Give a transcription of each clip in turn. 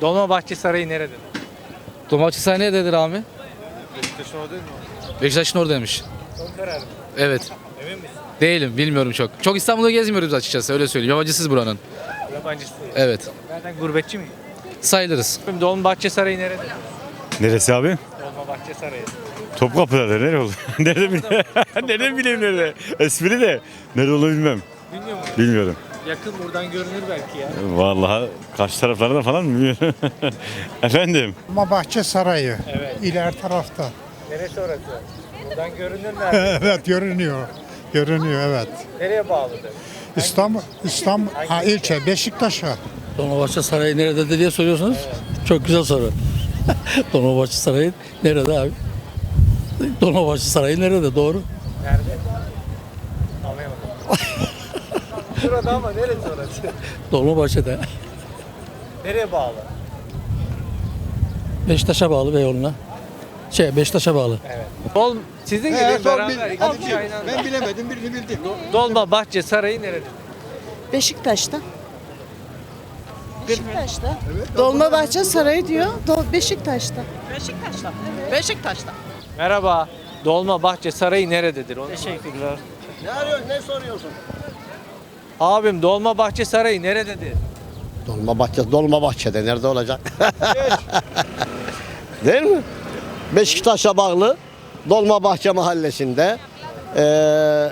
Dolmabahçe Sarayı nerede? Dolmabahçe Sarayı nerededir abi? Beşiktaş'ın orada mı? Beşiktaş'ın oradaymış. Son karar mı? Evet. Emin misin? Değilim, bilmiyorum çok. Çok İstanbul'da gezmiyoruz açıkçası, öyle söyleyeyim. Yabancısız buranın. Yabancısı. Evet. Nereden gurbetçi mi? Sayılırız. Dolmabahçe Sarayı nerede? Neresi abi? Dolmabahçe Sarayı. Topkapı'da da nere olur? nerede bileyim? nerede? Espri de nerede olur bilmem. Bilmiyor musun? Bilmiyorum. Yakın buradan görünür belki ya. Vallahi karşı taraflarda falan bilmiyorum. Efendim? Ama Bahçe Sarayı. Evet. İler tarafta. Neresi orası? Buradan görünür nerede? evet görünüyor. Görünüyor evet. Nereye bağlıdır? İstanbul, İstanbul ha, ilçe Beşiktaş'a. Dolmabahçe Sarayı nerede diye soruyorsunuz. Çok güzel soru. Dolmabahçe Sarayı nerede abi? Dolmabahçe Sarayı nerede doğru? Nerede? Anlayamadım. Şurada ama neresi orası? Dolmabahçe'de. Nereye bağlı? Beşiktaş'a bağlı Beyoğlu'na. Şey Beşiktaş'a bağlı. Evet. Dol, sizin gibi beraber iki kişi aynı anda. Ben bilemedim birini bildim. Dolmabahçe Sarayı nerede? Beşiktaş'ta. Beşiktaş'ta. Dolmabahçe Sarayı diyor. Dol Beşiktaş'ta. Beşiktaş'ta. Beşiktaş'ta. Merhaba. Dolmabahçe Sarayı nerededir? Onu Teşekkürler. Ne arıyorsun ne soruyorsun? Abim Dolmabahçe Sarayı nerededir? Dolmabahçe, Dolmabahçe'de nerede olacak? Değil mi? Beşiktaş'a bağlı Dolmabahçe mahallesinde. Ee,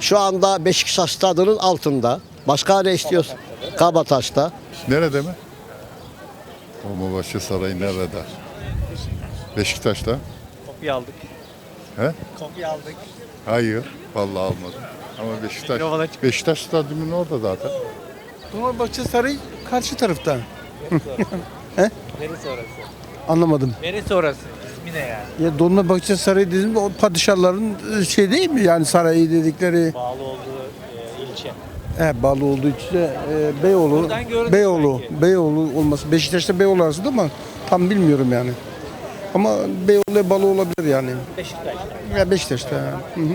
şu anda Beşiktaş stadının altında. Başka ne istiyorsun? Kabataş'ta. Nerede mi? Dolmabahçe Sarayı nerede? Beşiktaş'ta. Kopya aldık. He? Kopya aldık. Hayır. Vallahi almadım. Ama Beşiktaş, Beşiktaş stadyumunun orada zaten. Dolmabahçe Sarayı karşı tarafta. Neresi orası? Anlamadım. Neresi orası? İsmi ne yani? Ya Dolmabahçe Sarayı dedim o padişahların e, şey değil mi yani sarayı dedikleri Bağlı olduğu e, ilçe. he, bağlı olduğu için de e, Beyoğlu Beyoğlu belki. Beyoğlu olması Beşiktaş'ta Beyoğlu arasında ama tam bilmiyorum yani. Ama Beyoğlu'ya bağlı olabilir yani. Beşiktaş'ta. Ya Beşiktaş'ta. Hı hı.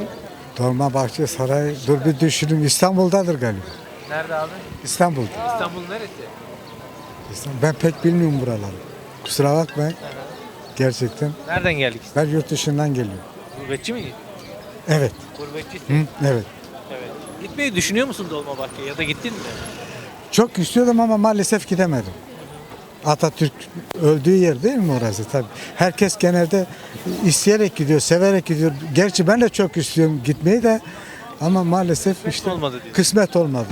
Dolmabahçe Sarayı dur bir düşünün İstanbul'dadır galiba. Nerede abi? İstanbul. İstanbul neresi? İstanbul. Ben pek bilmiyorum buraları. Kusura bakmayın. Gerçekten. Nereden geldik? Ben yurt dışından geliyorum. Gurbetçi mi? Evet. Gurbetçisin. Hı, evet. Evet. Gitmeyi düşünüyor musun Dolmabahçe'ye ya da gittin mi? Çok istiyordum ama maalesef gidemedim. Atatürk öldüğü yer değil mi orası tabii. Herkes genelde isteyerek gidiyor, severek gidiyor. Gerçi ben de çok istiyorum gitmeyi de ama maalesef işte olmadı diyorsun. kısmet olmadı.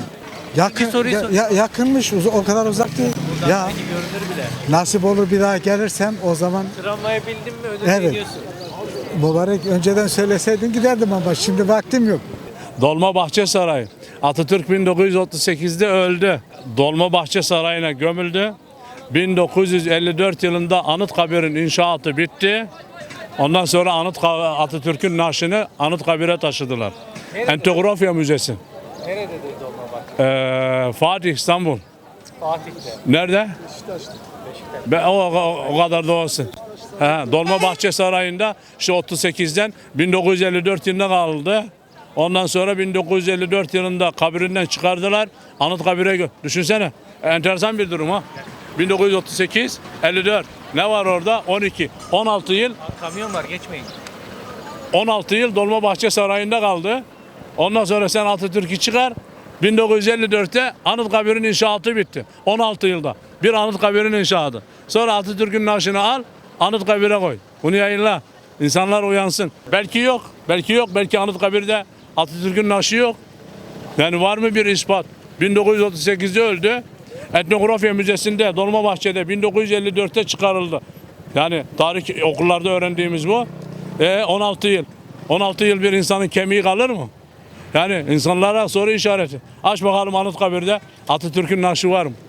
Yakın, soruyu ya- ya- yakınmış, uz- o kadar uzak değil. Ya görünür bile. nasip olur bir daha gelirsem o zaman Tramvaya bildin mi öyle Evet. gidiyorsun. mübarek önceden söyleseydin giderdim ama şimdi vaktim yok. Dolmabahçe Sarayı. Atatürk 1938'de öldü. Dolmabahçe Sarayı'na gömüldü. 1954 yılında Anıtkabir'in inşaatı bitti. Ondan sonra Anıt Atatürk'ün naaşını Anıtkabir'e taşıdılar. Entografya Müzesi. Nerededir Dolmabahçe? Ee, Fatih İstanbul. Fatih'te. Nerede? Be, o, o, o kadar da olsun. He, Dolmabahçe Sarayı'nda işte 38'den 1954 yılında kaldı. Ondan sonra 1954 yılında kabrinden çıkardılar. Anıtkabir'e gö- Düşünsene. Enteresan bir durum ha. 1938, 54. Ne var orada? 12. 16 yıl Kamyon var geçmeyin. 16 yıl Dolmabahçe Sarayı'nda kaldı. Ondan sonra sen Atatürk'ü çıkar. 1954'te Anıtkabir'in inşaatı bitti. 16 yılda. Bir Anıtkabir'in inşaatı. Sonra Atatürk'ün naaşını al, Anıtkabir'e koy. Bunu yayınla. İnsanlar uyansın. Belki yok. Belki yok. Belki Anıtkabir'de Atatürk'ün naaşı yok. Yani var mı bir ispat? 1938'de öldü. Etnografya Müzesi'nde Dolmabahçe'de 1954'te çıkarıldı. Yani tarih okullarda öğrendiğimiz bu. E 16 yıl. 16 yıl bir insanın kemiği kalır mı? Yani insanlara soru işareti. Aç bakalım Anıtkabir'de Atatürk'ün naaşı var mı?